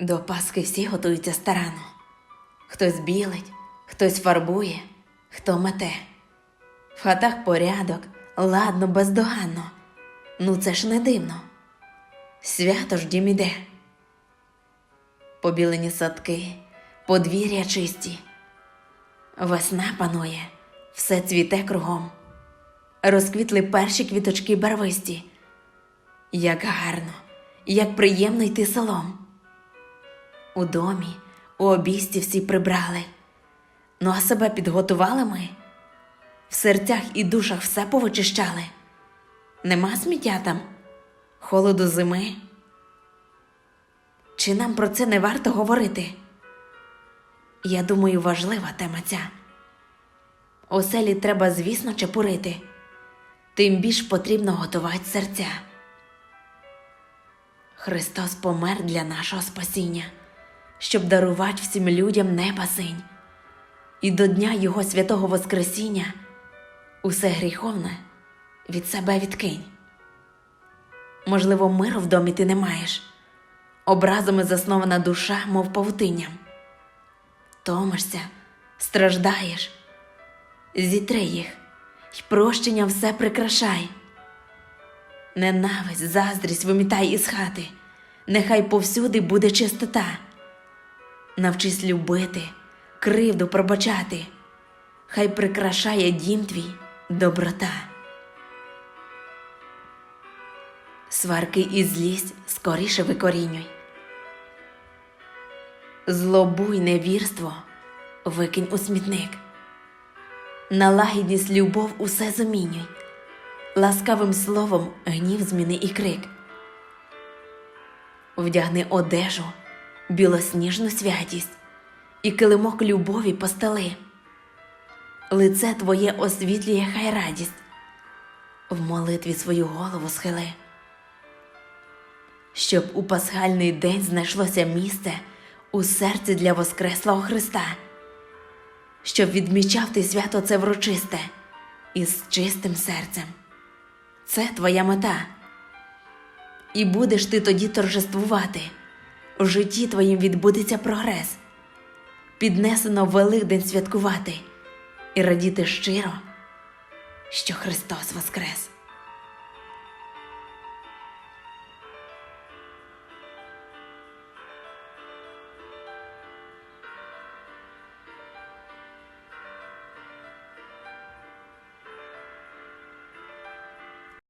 До Пасхи всі готуються старанно. Хтось білить, хтось фарбує, хто мете. В хатах порядок, ладно, бездоганно. Ну це ж не дивно. Свято ж дім іде. Побілені садки, подвір'я чисті. Весна панує, все цвіте кругом. Розквітли перші квіточки барвисті. Як гарно, як приємно йти селом. У домі, у обійсті всі прибрали. Ну а себе підготували ми. В серцях і душах все повичищали. Нема сміття там, холоду зими. Чи нам про це не варто говорити? Я думаю, важлива тема ця. Оселі треба, звісно, чепурити, тим більш потрібно готувати серця. Христос помер для нашого спасіння, щоб дарувати всім людям неба. І до дня Його святого Воскресіння усе гріховне від себе відкинь. Можливо, миру в домі ти не маєш, образами заснована душа, мов павутинням. Томишся, страждаєш, зітри їх, й прощення все прикрашай. Ненависть, заздрість вимітай із хати, нехай повсюди буде чистота. Навчись любити, кривду пробачати, хай прикрашає дім твій доброта. Сварки і злість скоріше викорінюй. Злобу й невірство викинь у смітник. На лагідність любов усе замінюй ласкавим словом гнів зміни і крик. Вдягни одежу, білосніжну святість і килимок любові постели. Лице твоє освітлює хай радість, в молитві свою голову схили. Щоб у пасхальний день знайшлося місце у серці для Воскреслого Христа, щоб відмічав ти свято це врочисте із чистим серцем. Це твоя мета. І будеш ти тоді торжествувати. У житті твоїм відбудеться прогрес. Піднесено Великдень святкувати і радіти щиро, що Христос Воскрес.